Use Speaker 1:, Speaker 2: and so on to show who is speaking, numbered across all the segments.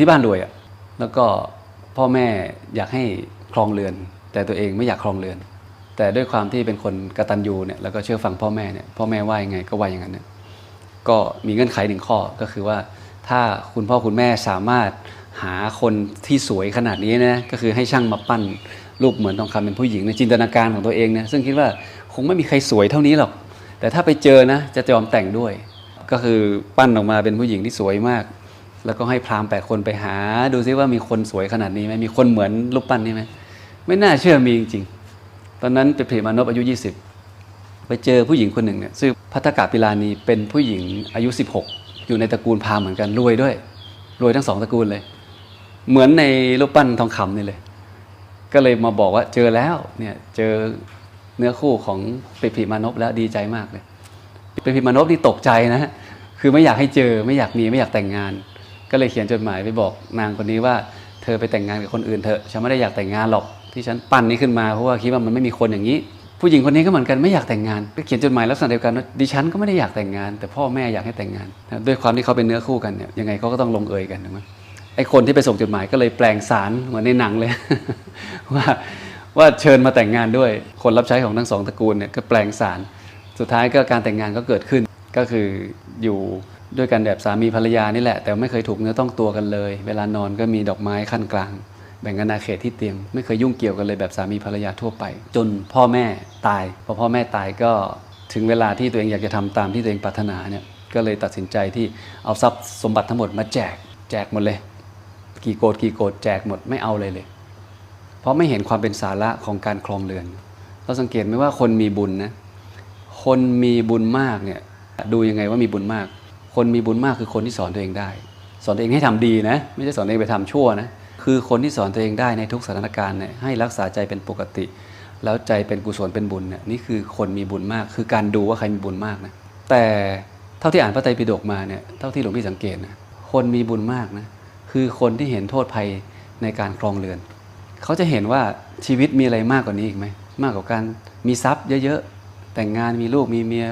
Speaker 1: ที่บ้านรวยอะ่ะแล้วก็พ่อแม่อยากให้ครองเรือน แต่ตัวเองไม่อยากครองเรือน แต่ด้วยความที่เป็นคนกระตัญญูเนี่ยแล้วก็เชื่อฟังพ่อแม่เนี่ยพ่อแม่ว่ายังไงก็ว่าอย่างนั้นเนี่ยก็มีเงื่อนไขหนึ่งข้อก็คือว่า ถ้าคุณพ่อคุณแม่สามารถหาคนที่สวยขนาดนี้นะก็คือให้ช่างมาปั้นรูปเหมือนทองคำเป็นผู้หญิงในจินตนาการของตัวเองเนี่ยซึ่งคิดว่าคงไม่มีใครสวยเท่านี้หรอก แต่ถ้าไปเจอนะจะยอมแต่งด้วย ก็คือปั้นออกมาเป็นผู้หญิงที่สวยมาก แล้วก็ให้พราหมณ์แปดคนไปหา ดูซิว่ามีคนสวยขนาดนี้ไหมมีคนเหมือนรูปปั้นนี้ไหมไม่น่าเชื่อมีจริงๆ ตอนนั้นเป็นพรีมานพอายุ 20 ไปเจอผู้หญิงคนหนึ่งเนี่ยซึ่งพัฒกาปิลานีเป็นผู้หญิงอายุ 16 อยู่ในตระกูลพราหมณ์เหมือนกันรวยด้วย รวยทั้งสองตระกูลเลย เหมือนในรูปปั้นทองคำนี่เลย ก็เลยมาบอกว่าเจอแล้วเนี่ยเจอเนื้อคู่ของปิพิมานพแล้วดีใจมากเลยปิพิมานพนี่ตกใจนะคือไม่อยากให้เจอไม่อยากมีไม่อยากแต่งงาน ก็เลยเขียนจดหมายไปบอกนางคนนี้ว่า เธอไปแต่งงานกับคนอื่นเถอะฉันไม่ได้อยากแต่งงานหรอกที่ฉันปั้นนี้ขึ้นมาเพราะว่าคิดว่ามันไม่มีคนอย่างนี้ ผู้หญิงคนนี้ก็เหมือนกันไม่อยากแต่งงานก็เขียนจดหมายลักษณะเดียวกันว่าดิฉันก็ไม่ได้อยากแต่งงาน แต่พ่อแม่อยากให้แต่งงานด้วยความที่เขาเป็นเนื้อคู่กันเนี่ยยังไงเขาก็ต้องลงเอยกันถูกไหมไอ้คนที่ไปส่งจดหมายก็เลยแปลงสารเหมือนในหนังเลย ว่าว่าเชิญมาแต่งงานด้วย คนรับใช้ของทั้งสองตระกูลเนี่ยก็แปลงสารสุดท้ายก็การแต่งงานก็เกิดขึ้นก็คืออยู่ ด้วยกันแบบสามีภรรยานี่แหละ แต่ไม่เคยถูกเนื้อต้องตัวกันเลย เวลานอนก็มีดอกไม้ขั้นกลาง แบ่งกันอาเขตที่เตียง ไม่เคยยุ่งเกี่ยวกันเลยแบบสามีภรรยาทั่วไป จนพ่อแม่ตายพอพ่อแม่ตายก็ถึงเวลาที่ตัวเองอยากจะทำตามที่ตัวเองปรารถนาเนี่ยก็เลยตัดสินใจที่เอาทรัพย์สมบัติทั้งหมดมาแจก แจกหมดเลย กี่โกดกี่โกดแจกหมดไม่เอาเลยเลย เพราะไม่เห็นความเป็นสาระของการครองเรือน เราสังเกตไหมว่าคนมีบุญนะคนมีบุญมากเนี่ยดูยังไงว่ามีบุญมาก คนมีบุญมากคือคนที่สอนตัวเองได้ สอนตัวเองให้ทำดีนะ ไม่ใช่สอนตัวเองไปทำชั่วนะ คือคนที่สอนตัวเองได้ในทุกสถานการณ์เนี่ยให้รักษาใจเป็นปกติ แล้วใจเป็นกุศลเป็นบุญเนี่ยนี่คือคนมีบุญมาก คือการดูว่าใครมีบุญมากนะแต่เท่าที่อ่านพระไตรปิฎกมาเนี่ยเท่าที่หลวงพี่สังเกตนะคนมีบุญมากนะคือคนที่เห็นโทษภัยในการครองเรือน เขาจะเห็นว่าชีวิตมีอะไรมากกว่านี้อีกไหมมากกว่าการมีทรัพย์เยอะๆแต่งงานมีลูกมีเมีย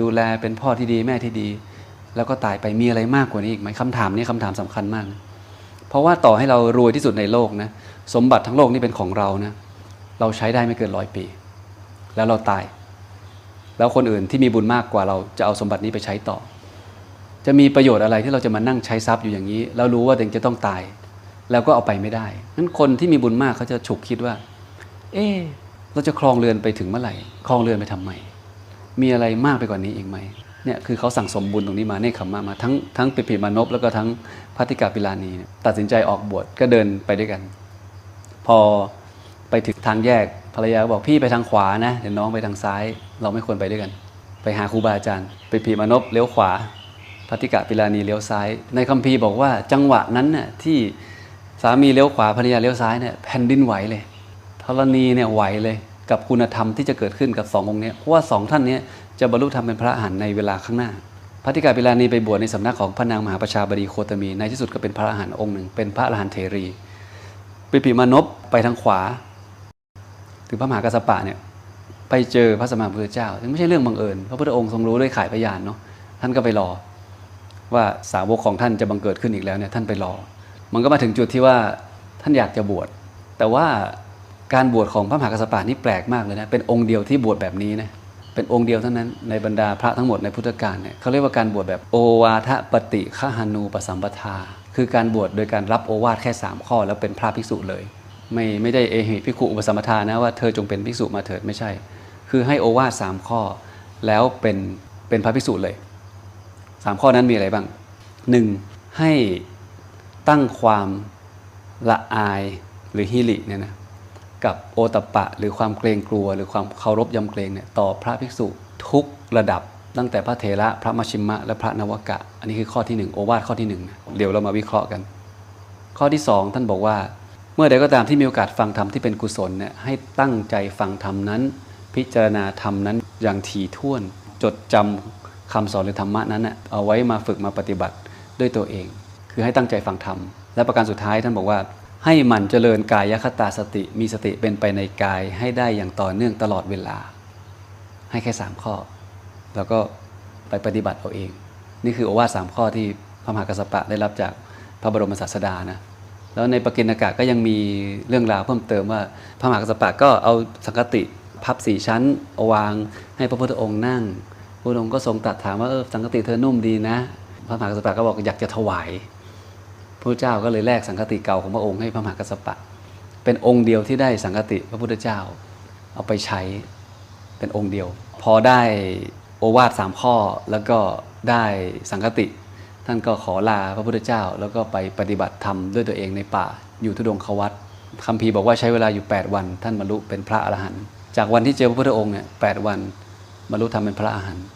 Speaker 1: ดูแลเป็นพ่อที่ดีแม่ที่ดี แล้วก็ตายไปมีอะไรมากกว่านี้อีกไหมคำถามนี้คำถามสำคัญมากนะเพราะว่าต่อให้เรารวยที่สุดในโลกนะสมบัติทั้งโลกนี่เป็นของเรานะเราใช้ได้ไม่เกินร้อยปี แล้วเราตาย แล้วคนอื่นที่มีบุญมากกว่าเราจะเอาสมบัตินี้ไปใช้ต่อ จะมีประโยชน์อะไรที่เราจะมานั่งใช้ทรัพย์อยู่อย่างนี้ แล้วรู้ว่าตัวเองจะต้องตาย แล้วก็เอาไปไม่ได้นั้นคนที่มีบุญมากเขาจะฉุกคิดว่า เออเราจะครองเรือนไปถึงเมื่อไหร่ครองเรือนไปทำไมมีอะไรมากไปกว่านี้อีกไหม เนี่ยคือเขาสั่งสมบุญตรงนี้มาเนคขมมามาทั้งทั้งปิปิมานพแล้วก็ทั้งพัติกาปิลานีตัดสินใจออกบวชก็เดินไปด้วยกัน พอไปถึงทางแยกภรรยาบอกพี่ไปทางขวานะเดี๋ยวน้องไปทางซ้าย เราไม่ควรไปด้วยกัน ไปหาครูบาอาจารย์ปิปิมานพเลี้ยวขวาพัติกาปิลานีเลี้ยวซ้าย ในคัมภีร์บอกว่าจังหวะนั้นน่ะที่สามีเลี้ยวขวาภรรยาเลี้ยวซ้ายเนี่ยแผ่นดินไหวเลยธรณีเนี่ยไหวเลยกับคุณธรรมที่จะเกิดขึ้นกับสององค์เนี้เพราะว่าสองท่านเนี้ จะบรรลุธรรมเป็นพระอรหันต์ในเวลาข้างหน้า พระธิกาปิลานีไปบวชในสำนักของพระนางมหาประชาบดีโคตมี ในที่สุดก็เป็นพระอรหันต์องค์หนึ่ง เป็นพระอรหันต์เทรีปิปิมานพไปทางขวา ถึงพระมหากัสสปะเนี่ยไปเจอพระสมมาพุทธเจ้าซึ่งไม่ใช่เรื่องบังเอิญพระพุทธองค์ทรงรู้ด้วยข่ายพยานเนาะท่านก็ไปรอ ว่าสาวกของท่านจะบังเกิดขึ้นอีกแล้วเนี่ยท่านไปรอ มันก็มาถึงจุดที่ว่าท่านอยากจะบวชแต่ว่าการบวชของพระมหากัสสปะนี่แปลกมากเลยนะเป็นองค์เดียวที่บวชแบบนี้นะ เป็นองค์เดียวเท่านั้นในบรรดาพระทั้งหมดในพุทธกาลเนี่ยเขาเรียกว่าการบวชแบบโอวาทปฏิฆหานูปสัมปทา คือการบวชโดยการรับโอวาทแค่ 3 ข้อ แล้วเป็นพระภิกษุเลย ไม่ไม่ได้เอหิภิกขุอุปสัมปทานะว่าเธอจงเป็นภิกษุมาเถิดไม่ใช่ คือให้โอวาทสามข้อ แล้วเป็นเป็นพระภิกษุเลยสามข้อนั้นมีอะไรบ้างหนึ่งให้ตั้งความละอายหรือฮิริเนี่ยนะ กับโอตปปะ หรือความเกรงกลัว หรือความเคารพยำเกรงเนี่ยต่อพระภิกษุทุกระดับ ตั้งแต่พระเถระพระมชชิมะ และพระนวกะ อันนี้คือข้อที่หนึ่งโอวาทข้อที่หนึ่งนะเดี๋ยวเรามาวิเคราะห์กัน ข้อที่สองท่านบอกว่า เมื่อใดก็ตามที่มีโอกาสฟังธรรมที่เป็นกุศลเนี่ยให้ตั้งใจฟังธรรมนั้น พิจารณาธรรมนั้นอย่างถี่ถ้วน จดจำคำสอนหรือธรรมะนั้นนะเอาไว้มาฝึกมาปฏิบัติด้วยตัวเอง คือให้ตั้งใจฟังธรรมและประการสุดท้ายท่านบอกว่า ให้หมันเจริญกายคตาสติมีสติเป็นไปในกายให้ได้อย่างต่อเนื่องตลอดเวลา ให้แค่สามข้อ แล้วก็ไปปฏิบัติเอาเอง นี่คือโอวาทสามข้อที่พระมหากัสสปะได้รับจากพระบรมศาสดานะแล้วในปกิณกะก็ยังมีเรื่องราวเพิ่มเติมว่า พระมหากษัตริย์ก็เอาสังกติพับสี่ชั้นเอาวางให้พระพุทธองค์นั่งพระพุทธองค์ก็ทรงตรัสถามว่าเออสังกติเธอนุ่มดีนะ พระมหากษัตริย์ก็บอกอยากจะถวาย ระเจ้าก็เลยแลกสังกติเก่าของพระองค์ให้พระมหากษัตริย์เป็นองค์เดียวที่ได้สังกติพระพุทธเจ้า เอาไปใช้เป็นองค์เดียว พอได้โอวาทสามข้อแล้วก็ได้สังกติ ท่านก็ขอลาพระพุทธเจ้า แล้วก็ไปปฏิบัติธรรมด้วยตัวเองในป่าอยู่ทุดงควัตคัมภีบอกว่าใช้เวลาอยู่ 8 วัน ท่านบรรลุเป็นพระอรหันต์จากวันที่เจอพระพุทธองค์เนี่ยแวันบรรลุธรรมเป็นพระอรหันต์